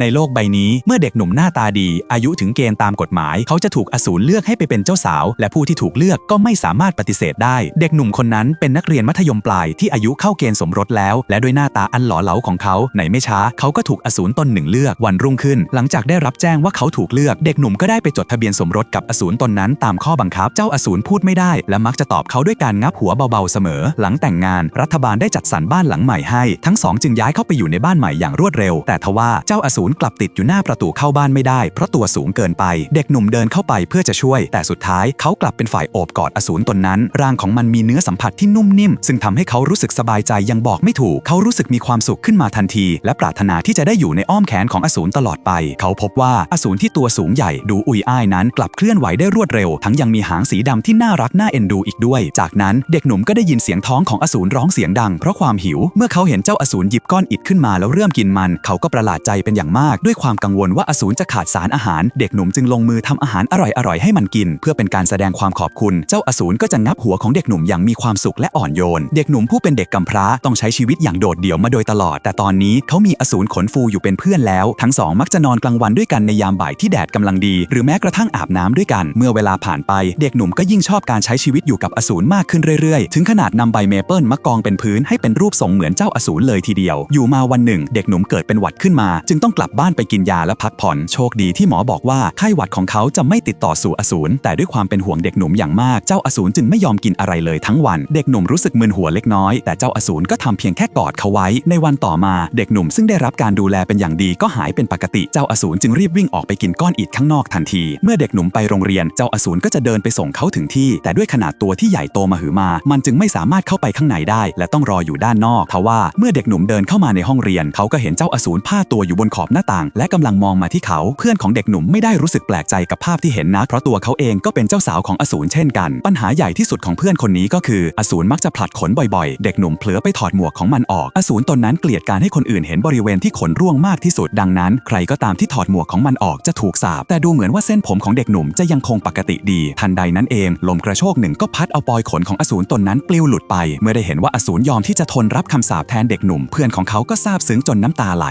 ในโลกใบนี้เมื่อเด็กหนุ่มหน้าตาดี อายุถึงเกณฑ์ตามกฎหมาย เขาจะถูกอสูรเลือกให้ไปเป็นเจ้าสาว และผู้ที่ถูกเลือกก็ไม่สามารถปฏิเสธได้ เด็กหนุ่มคนนั้นเป็นนักเรียนมัธยมปลายที่อายุเข้าเกณฑ์สมรสแล้ว และด้วยหน้าตาอันหล่อเหลาของเขาในไม่ช้าเขาก็ถูกอสูรตนหนึ่งเลือกวันรุ่งขึ้น หลังจากได้รับแจ้งว่าเขาถูกเลือก เด็กหนุ่มก็ได้ไปจดทะเบียนสมรสกับอสูรตนนั้นตามข้อบังคับ เจ้าอสูรพูดไม่ได้ และมักจะตอบเขาด้วยการงับหัวเบาๆเสมอ หลังแต่งงาน รัฐบาลได้จัดสรรบ้านหลังใหม่ให้ ทั้งสองจึงย้ายเข้าไปอยู่ในบ้านใหม่อย่างรวดเร็ว แต่ทว่าเจ้าอสูรกลับติดอยู่หน้าประตูเข้าบ้านไม่ได้ เพราะตัวสูงเกินไป เด็กหนุ่มเดินเข้าไปเพื่อจะช่วย แต่สุดท้ายเขากลับเป็นฝ่ายโอบกอดอสูรตนนั้น ร่างของมันมีเนื้อสัมผัสที่นุ่มนิ่ม ซึ่งทำให้เขารู้สึกสบายใจยังบอกไม่ถูก เขารู้สึกมีความสุขขึ้นมาทันที และปรารถนาที่จะได้อยู่ในอ้อมแขนของอสูรตลอดไป เขาพบว่าอสูรที่ตัวสูงใหญ่ดูอุยอ้ายนั้น กลับเคลื่อนไหวได้รวดเร็ว ทั้งยังมีหางสีดำที่น่ารักน่าเอ็นดูอีกด้วย จากนั้นเด็กหนุ่มก็ได้ยินเสียงท้องของอสูรร้องเสียงดังเพราะความหิว เมื่อเขาเห็นเจ้าอสูรหยิบก้อนอิฐขึ้นมาแล้วเริ่มกินมัน เขาก็ประหลาดใจเป็นอย่างมากด้วยความกังวลว่าอสูรจะขาดสารอาหาร เด็กหนุ่มจึงลงมือทำอาหารอร่อยๆให้มันกิน เพื่อเป็นการแสดงความขอบคุณ เจ้าอสูรก็จะงับหัวของเด็กหนุ่มอย่างมีความสุขและอ่อนโยน เด็กหนุ่มผู้เป็นเด็กกำพร้าต้องใช้ชีวิตอย่างโดดเดี่ยวมาโดยตลอด แต่ตอนนี้เขามีอสูรขนฟูอยู่เป็นเพื่อนแล้ว ทั้งสองมักจะนอนกลางวันด้วยกันในยามบ่ายที่แดดกำลังดี หรือแม้กระทั่งอาบน้ำด้วยกัน เมื่อเวลาผ่านไป เด็กหนุ่มก็ยิ่งชอบการใช้ชีวิตอยู่กับอสูรมากขึ้นเรื่อยๆ ถึงขนาดนำใบเมเปิลมากองเป็นพื้นให้เป็นรูปทรงเหมือนเจ้าอสูรเลยทีเดียว อยู่มาวันหนึ่ง เด็กหนุ่มเกิดเป็นหวัดขึ้นมา จึงต้องกลับบ้านไปกินยาและพักผ่อน โชคดีที่หมอบอกว่าไข้หวัดของเขาจะไม่ติดต่อสู่อสูรแต่ด้วยความเป็นห่วงเด็กหนุ่มอย่างมาก เจ้าอสูรจึงไม่ยอมกินอะไรเลยทั้งวัน เด็กหนุ่มรู้สึกมึนหัวเล็กน้อย แต่เจ้าอสูรก็ทำเพียงแค่กอดเขาไว้ ในวันต่อมาเด็กหนุ่มซึ่งได้รับการดูแลเป็นอย่างดีก็หายเป็นปกติ เจ้าอสูรจึงรีบวิ่งออกไปกินก้อนอิฐข้างนอกทันที เมื่อเด็กหนุ่มไปโรงเรียน เจ้าอสูรก็จะเดินไปส่งเขาถึงที่ แต่ด้วยขนาดตัวที่ใหญ่โตมาหึมา มันจึงไม่สามารถเข้าไปข้างในได้ และต้องรออยู่ด้านนอกทว่าเมื่อเด็กหนุ่มเดินเข้ามาในห้องเรียน เขาก็เห็นเจ้าอสูรผ้าตัวอยู่บนขอบหน้าต่าง และกำลังมองมาที่เขาเพื่อนของเด็กหนุ่มไม่ได้รู้สึกแปลกใจกับภาพที่เห็นนะเพราะตัวเขาเองก็เป็นเจ้าสาวของอสูรเช่นกัน ปัญหาใหญ่ที่สุดของเพื่อนคนนี้ก็คืออสูรมักจะผลัดขนบ่อยๆ เด็กหนุ่มเผลอไปถอดหมวกของมันออกอสูรตนนั้นเกลียดการให้คนอื่นเห็นบริเวณที่ขนร่วงมากที่สุดดังนั้น ใครก็ตามที่ถอดหมวกของมันออกจะถูกสาปแต่ดูเหมือนว่าเส้นผมของเด็กหนุ่มจะยังคงปกติดี ทันใดนั้นเองลมกระโชกหนึ่งก็พัดเอาปลอยขนของอสูรตนนั้นปลิวหลุดไป เมื่อได้เห็นว่าอสูรยอมที่จะทนรับคำสาปแทนเด็กหนุ่มเพื่อนของเขาก็ซาบซึ้งจนน้ำตาไหล